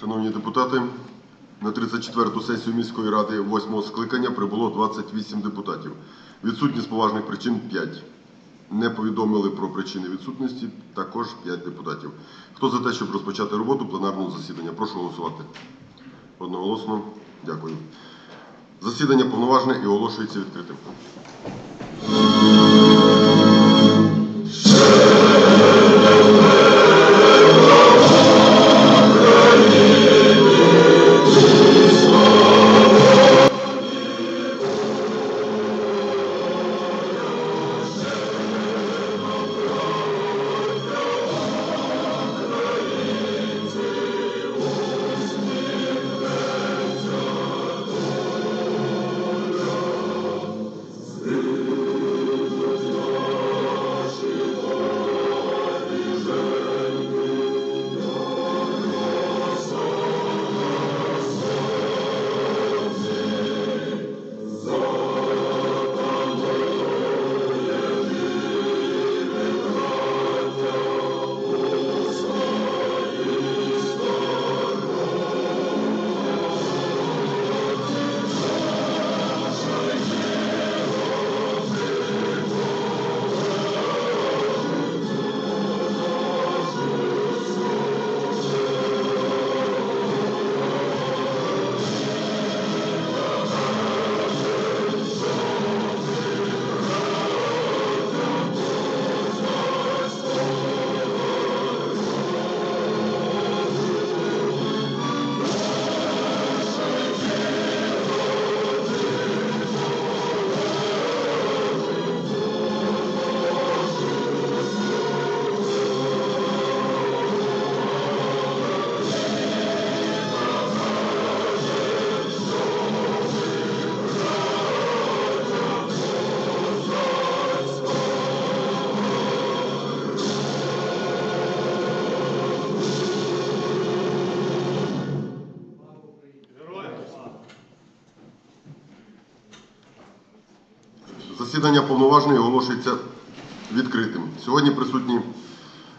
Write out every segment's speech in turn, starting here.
Шановні депутати, на 34-ту сесію міської ради 8-го скликання прибуло 28 депутатів. Відсутні з поважних причин 5. Не повідомили про причини відсутності також 5 депутатів. Хто за те, щоб розпочати роботу пленарного засідання? Прошу голосувати. Одноголосно. Дякую. Засідання повноважне і оголошується відкритим. Засідання повноважне оголошується відкритим. Сьогодні присутні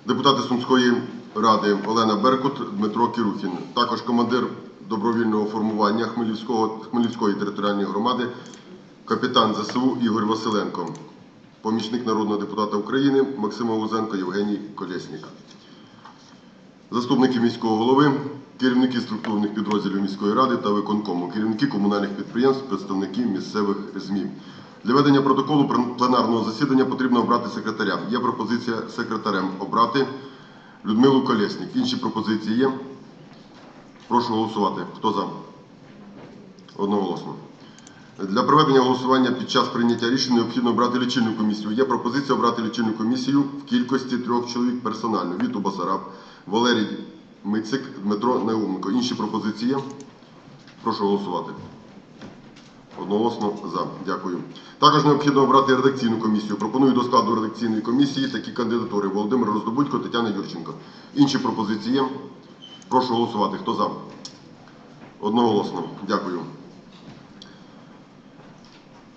депутати Сумської ради Олена Беркут, Дмитро Кірухін, також командир добровільного формування Хмельницького, Хмельницької територіальної громади, капітан ЗСУ Ігор Василенко, помічник народного депутата України Максим Лузенко, Євгеній Колєснік. Заступники міського голови, керівники структурних підрозділів міської ради та виконкому, керівники комунальних підприємств, представники місцевих ЗМІ. Для ведення протоколу пленарного засідання потрібно обрати секретаря. Є пропозиція секретарем обрати Людмилу Колєснік. Інші пропозиції є. Прошу голосувати. Хто за? Одноголосно. Для проведення голосування під час прийняття рішень необхідно обрати лічильну комісію. Є пропозиція обрати лічильну комісію в кількості трьох чоловік персонально. Віту Басараб, Валерій Мицик, Дмитро Неуменко. Інші пропозиції є? Прошу голосувати. Одноголосно за. Дякую. Також необхідно обрати редакційну комісію. Пропоную до складу редакційної комісії такі кандидатури: Володимир Роздобудько, Тетяна Юрченко. Інші пропозиції? Прошу голосувати. Хто за? Одноголосно. Дякую.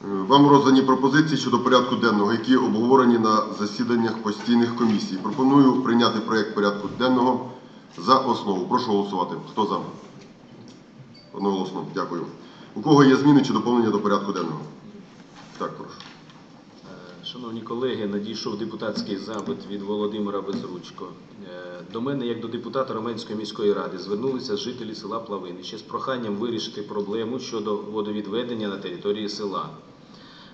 Е, Вам роздані пропозиції щодо порядку денного, які обговорені на засіданнях постійних комісій. Пропоную прийняти проєкт порядку денного за основу. Прошу голосувати. Хто за? Одноголосно. Дякую. У кого є зміни чи доповнення до порядку денного? Так, прошу. Е, Шановні колеги, надійшов депутатський запит від Володимира Безручко. Е, До мене, як до депутата Роменської міської ради, звернулися жителі села Плавинище з проханням вирішити проблему щодо водовідведення на території села.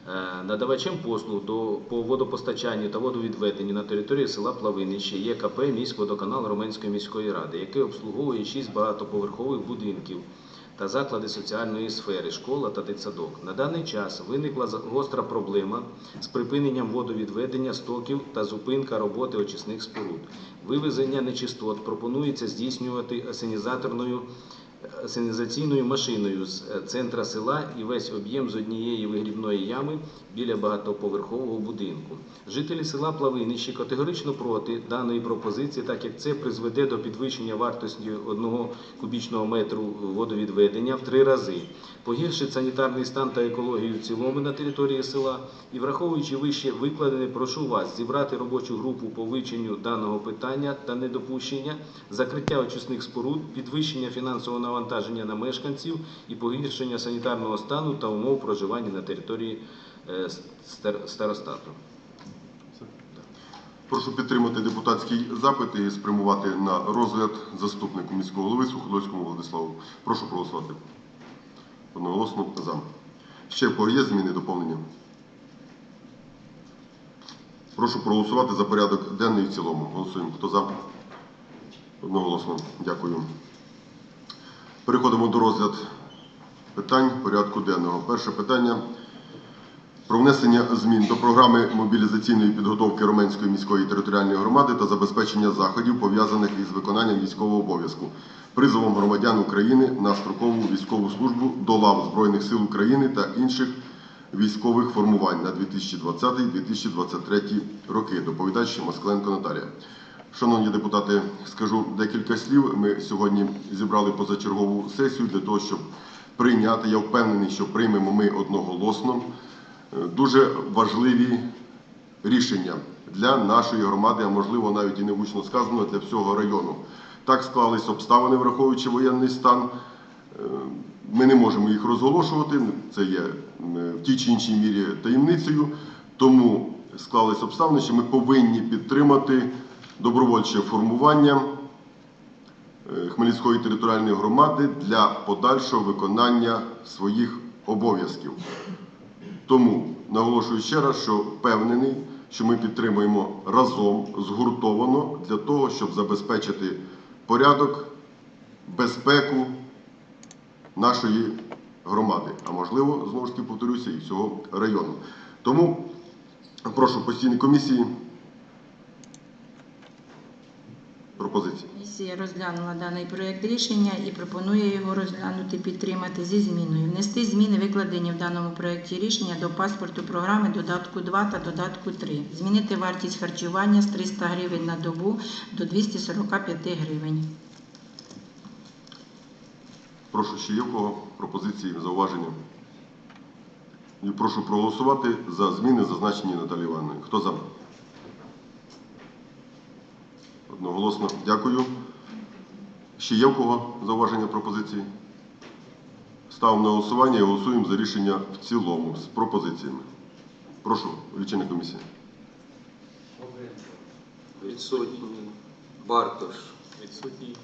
Е, Надавачем послуг до, по водопостачанню та водовідведенню на території села Плавинище є КП «Міськводоканал Роменської міської ради, який обслуговує шість багатоповерхових будинків та заклади соціальної сфери, школа та дитсадок. На даний час виникла гостра проблема з припиненням водовідведення стоків та зупинка роботи очисних споруд. Вивезення нечистот пропонується здійснювати асенізаторною сигналізаційною машиною з е, центра села і весь об'єм з однієї вигрібної ями біля багатоповерхового будинку. Жителі села Плавинище категорично проти даної пропозиції, так як це призведе до підвищення вартості одного кубічного метру водовідведення в три рази, погіршить санітарний стан та екологію в цілому на території села. І враховуючи вище викладене, прошу вас зібрати робочу групу по вивченню даного питання та недопущення, закриття очисних споруд, підвищення фінансового навантаження на мешканців і погіршення санітарного стану та умов проживання на території е, старостату. Прошу підтримати депутатський запит і спрямувати на розгляд заступнику міського голови Суходольському Владиславу. Прошу проголосувати. Одноголосно за. Ще в кого є зміни доповнення? Прошу проголосувати за порядок денний в цілому. Голосуємо. Хто за? Одноголосно. Дякую. Переходимо до розгляду питань порядку денного. Перше питання про внесення змін до програми мобілізаційної підготовки Роменської міської територіальної громади та забезпечення заходів, пов'язаних із виконанням військового обов'язку, призовом громадян України на строкову військову службу до лав Збройних сил України та інших військових формувань на 2020-2023 роки. Доповідач Москаленко Наталія. Шановні депутати, скажу декілька слів. Ми сьогодні зібрали позачергову сесію для того, щоб прийняти. Я впевнений, що приймемо ми одноголосно е, дуже важливі рішення для нашої громади, а можливо навіть і не гучно сказано для всього району. Так склались обставини, враховуючи воєнний стан. Е, Ми не можемо їх розголошувати, це є в тій чи іншій мірі таємницею. Тому склались обставини, що ми повинні підтримати добровольче формування е, Хмельницької територіальної громади для подальшого виконання своїх обов'язків. Тому наголошую ще раз, що впевнений, що ми підтримуємо разом згуртовано для того, щоб забезпечити порядок, безпеку нашої громади, а можливо, знову ж таки повторюся, і всього району. Тому прошу постійні комісії пропозиції. Комісія розглянула даний проєкт рішення і пропонує його розглянути, підтримати зі зміною. Внести зміни, викладені в даному проєкті рішення до паспорту програми додатку 2 та додатку 3. Змінити вартість харчування з 300 гривень на добу до 245 гривень. Прошу ще є в кого пропозиції, зауваження. І прошу проголосувати за зміни, зазначені Наталією Івановною. Хто за? Одноголосно. Дякую. Ще є в кого зауваження пропозиції? Ставимо на голосування і голосуємо за рішення в цілому з пропозиціями. Прошу, лічильна комісія. Відсутній. Бартош. Відсутній.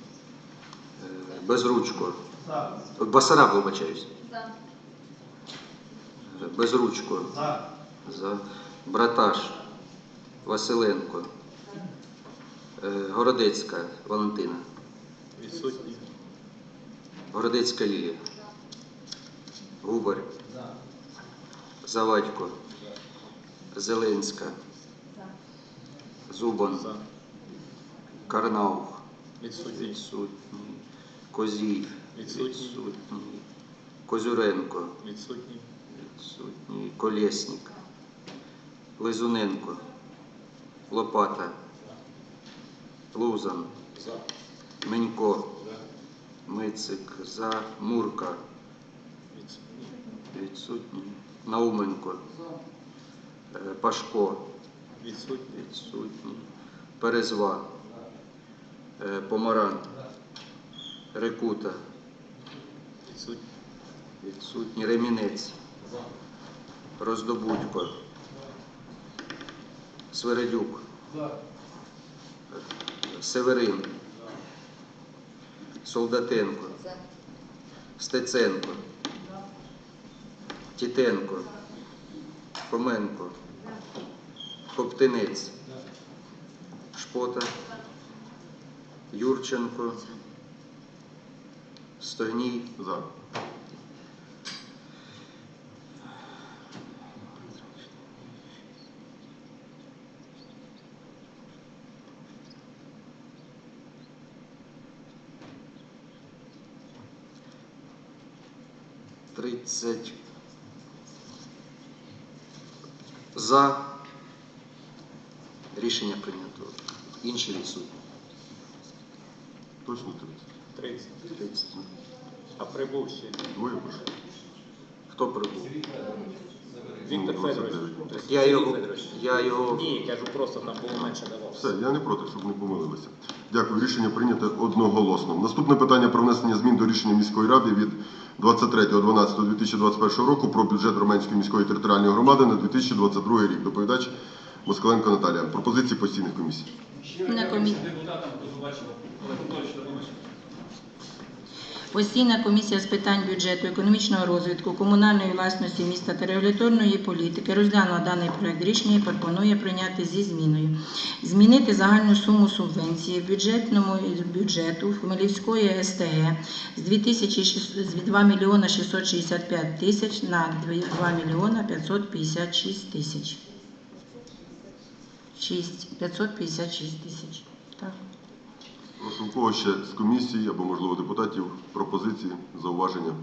Е, Безручко. Басараб, вибачаюсь. Е, Безручко. За. Браташ. Василенко. Е, Городецька Валентина. Відсутній. Городецька Лілія. Губар. Завадько. Зеленська. Зубан. Карнаух. Відсутній. Відсутній. Козій. Відсутній. Козюренко. Відсутній. Відсутній. Колєснік. Лизуненко. Лопата. Лузан. За. Менько. Мицик. За. Мурка. Відсутній. Науменко. Е, Пашко. Відсутній. Відсутній. Перезва. Е, Помаран. Рекута. Відсутній. Відсутній. Ремінець. Роздобудько. Свередюк. Северин. Солдатенко. Стеценко. Тітенко. Хоменко. Коптинець. Шпота. Юрченко. Стогній. За. 30 за. Рішення прийнято. Інші відсутні. Точно 30? 30. 30. А прибув ще. Двоє прошу. Хто прибув? Віктор Ну, Федорович. 29. Тобто Я його, я його Ні, кажу, просто там було менше давав. Все, я не проти, щоб не помилилися. Дякую, рішення прийнято одноголосно. Наступне питання про внесення змін до рішення міської ради від 23.12.2021 року про бюджет Романської міської територіальної громади на 2022 рік. Доповідач Москаленко Наталія. Пропозиції постійних комісій. На комісії. депутатам, хто побачив, Постійна комісія з питань бюджету, економічного розвитку, комунальної власності міста та регуляторної політики розглянула даний проект рішення і пропонує прийняти зі зміною. Змінити загальну суму субвенції бюджетному бюджету Хмельницької СТГ з 2006 з 2 мільйона 665 тисяч на 2 мільйона 556 тисяч. 6, 556 тисяч. Прошу, ще з комісії або, можливо, депутатів пропозиції, зауваження?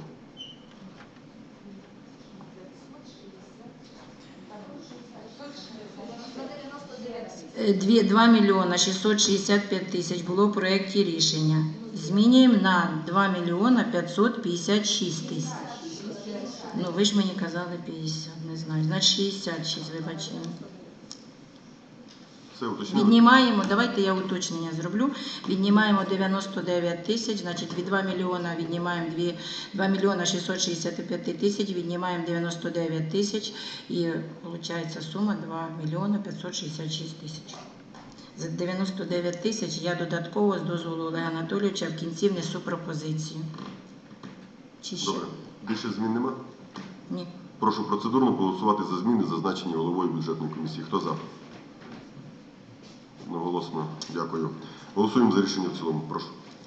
Дві- 2 мільйона 665 тисяч було в проєкті рішення. Змінюємо на 2 мільйона 556 тисяч. Ну, ви ж мені казали 50, не знаю. Значить 66, вибачте. Все уточнили? Віднімаємо, давайте я уточнення зроблю. Віднімаємо 99 тисяч, значить від 2 мільйона віднімаємо 2, 2 мільйона 665 тисяч, віднімаємо 99 тисяч і виходить сума 2 мільйона 566 тисяч. За 99 тисяч я додатково з дозволу Олега Анатолійовича в кінці внесу пропозицію. Чи ще? Добре. Більше змін нема? Ні. Прошу процедурно голосувати за зміни, зазначені головою бюджетної комісії. Хто за? Одноголосно. Дякую. Голосуємо за рішення в цілому. Прошу.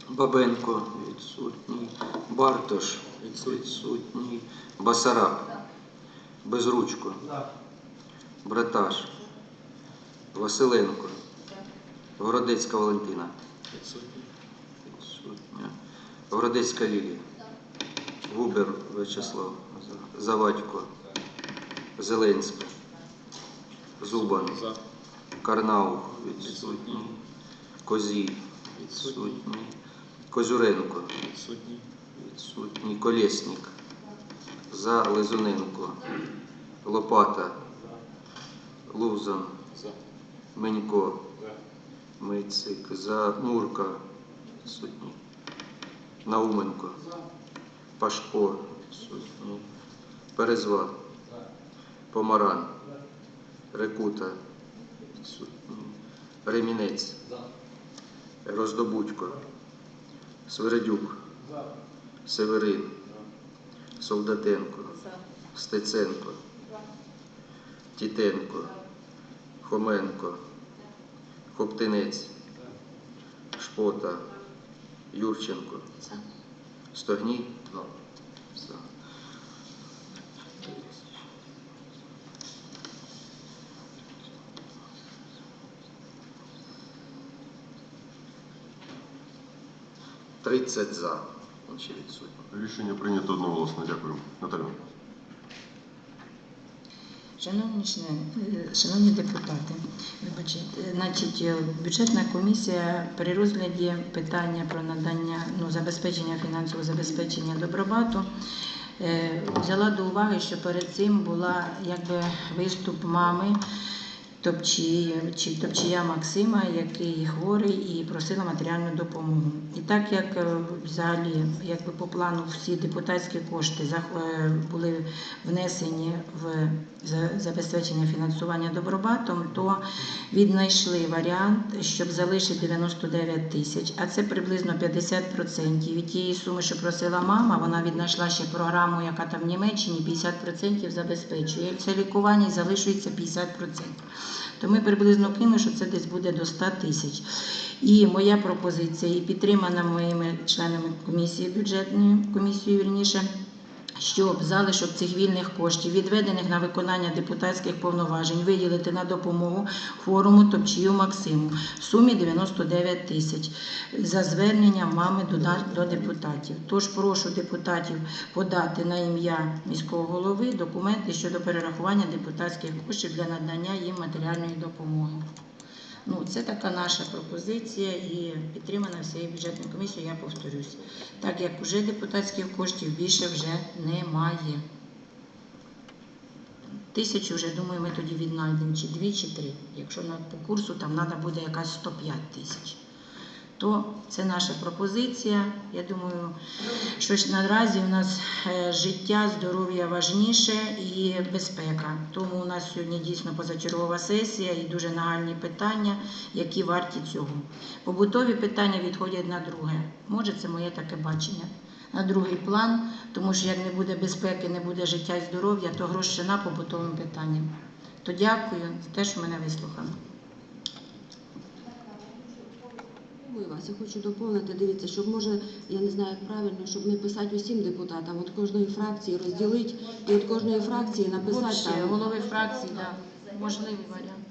Бабенко відсутній, Бартош відсутній, Басараб, Безручко, Браташ, Василенко, Городецька Валентина, відсутня, Городецька Лілія, Губер Вячеслав, Завадько, Зеленська, Зубан, За. Карнаух відсутній, Козій відсутній, Козюренко Відсутній. відсутній, Колєснік, За Лизуненко, Лопата, Лузан, За. Менько, Мицик, За Мурка відсутній, Науменко, Пашко відсутній, Перезван, Помаран, Рекута Ремінець, Роздобудько, Свередюк, Северин, Солдатенко, Стеценко, Тітенко, Хоменко, Хоптинець, Шпота, Юрченко, Стогній. 30 за. Він ще. Рішення прийнято одноголосно. Дякую. Наталю. Шановні е, шановні депутати, вибачте, е, значить, е, бюджетна комісія при розгляді питання про надання ну, забезпечення фінансового забезпечення добробату взяла до уваги, що перед цим була якби виступ мами. Топчія, чи Топчія Максима, який хворий і просила матеріальну допомогу. І так як е, взагалі, якби по плану всі депутатські кошти е, були внесені в забезпечення фінансування добробатом, то віднайшли варіант, щоб залишити 99 тисяч, а це приблизно 50% від тієї суми, що просила мама. Вона віднайшла ще програму, яка там в Німеччині 50% забезпечує. Це лікування залишується 50%. То ми приблизно кинули, що це десь буде до 100 тисяч. І моя пропозиція, і підтримана моїми членами комісії бюджетної комісії, вірніше, щоб залишок цих вільних коштів, відведених на виконання депутатських повноважень, виділити на допомогу форуму Топчію Максиму в сумі 99 тисяч за зверненням мами до депутатів. Тож прошу депутатів подати на ім'я міського голови документи щодо перерахування депутатських коштів для надання їм матеріальної допомоги. Ну, це така наша пропозиція і підтримана всією бюджетною комісією, я повторюсь. Так як вже депутатських коштів більше вже немає. Тисячу вже, думаю, ми тоді віднайдемо, чи дві, чи три. Якщо по курсу там треба буде якась 105 тисяч. То це наша пропозиція. Я думаю, що ж наразі у нас е, життя, здоров'я важніше і безпека. Тому у нас сьогодні дійсно позачергова сесія і дуже нагальні питання, які варті цього. Побутові питання відходять на друге. Може, це моє таке бачення. На другий план, тому що як не буде безпеки, не буде життя і здоров'я, то грошина побутовим питанням. То дякую за те, що мене вислухали. Ой, Вася, хочу доповнити, дивіться, щоб може, я не знаю, як правильно, щоб не писати усім депутатам, от кожної фракції розділити і от кожної фракції написати там. голови фракції, да, можливий варіант.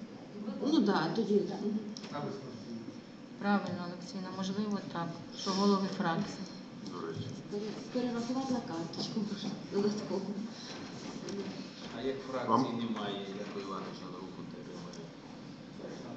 Ну так, да, тоді. Правильно, Олексійна, можливо так, що голови фракції. Перерахувати на карточку додатково. А як фракції немає, як Іванович на руку тримає?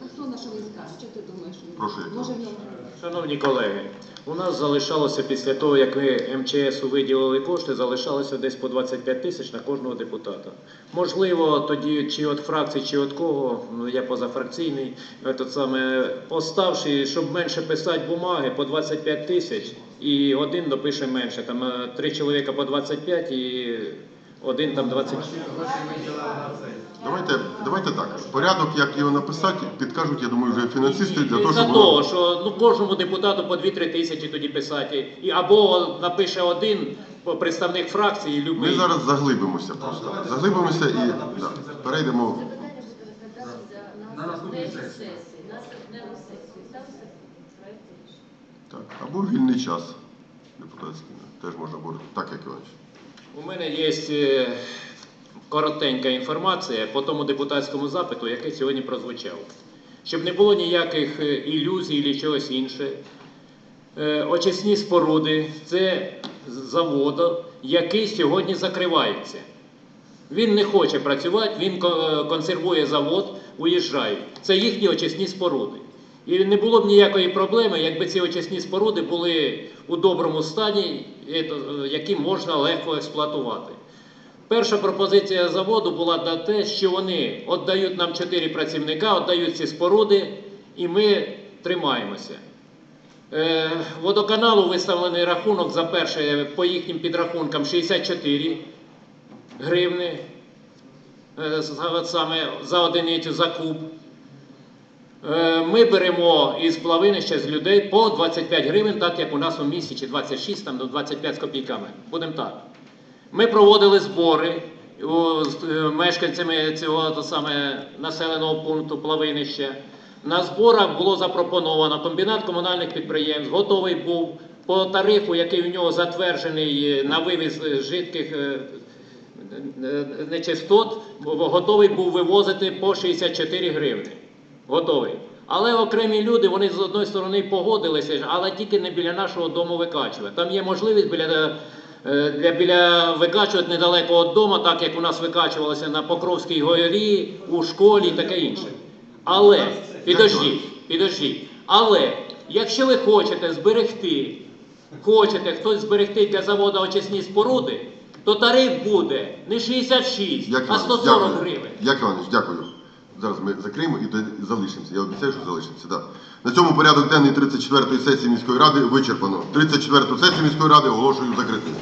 А хто на що він скаже? Що ти думаєш? Прошу, Може в. Шановні колеги, у нас залишалося після того, як ви МЧСу виділили кошти, залишалося десь по 25 тисяч на кожного депутата. Можливо, тоді чи від фракції, чи від кого, ну я позафракційний, этот саме оставши, щоб менше писати бумаги по 25 тисяч, і один допише менше. Там е, три чоловіка по 25 і один там 20. Давайте, давайте так. Порядок, як його написати, підкажуть, я думаю, вже фінансисти для того, щоб того, що ну, кожному депутату по 2-3 тисячі тоді писати. І, або напише один представник фракції, Ми зараз заглибимося просто. Заглибимося і да, перейдемо. На наступній сесії. Так, або вільний час депутатський. Теж можна буде. Так, як Іванович. У мене є е, коротенька інформація по тому депутатському запиту, який сьогодні прозвучав. Щоб не було ніяких е, ілюзій чи чогось інше. Е, Очисні споруди це з заводу, який сьогодні закривається. Він не хоче працювати, він е, консервує завод, уїжджає. Це їхні очисні споруди. І не було б ніякої проблеми, якби ці очисні споруди були у доброму стані, які можна легко експлуатувати. Перша пропозиція заводу була на те, що вони віддають нам чотири працівника, віддають ці споруди, і ми тримаємося. Е, Водоканалу виставлений рахунок за перше по їхнім підрахункам 64 гривни е, саме за одиницю за куб. Е, Ми беремо із плавинища з людей по 25 гривень, так як у нас у місті, чи 26, там до 25 з копійками. Будемо так. Ми проводили збори з е, мешканцями цього то саме населеного пункту плавинища. На зборах було запропоновано комбінат комунальних підприємств, готовий був по тарифу, який у нього затверджений е, на вивіз е, жидких нечистот, готовий був вивозити по 64 гривни. Готовий. Але окремі люди, вони з одної сторони погодилися, але тільки не біля нашого дому викачувати. Там є можливість біля, для, біля викачувати недалеко від дому, так як у нас викачувалося на Покровській горі, у школі і таке інше. Але, підождіть, підождіть. Але, якщо ви хочете зберегти, хочете хтось зберегти для заводу очисні споруди, то тариф буде не 66, Як а Іванович, 140 дякую. гривень. Як Іванович, дякую. Зараз ми закриємо і залишимося. Я обіцяю, що залишимося. Да. На цьому порядок денний 34-ї сесії міської ради вичерпано. 34-ту сесію міської ради оголошую закритою.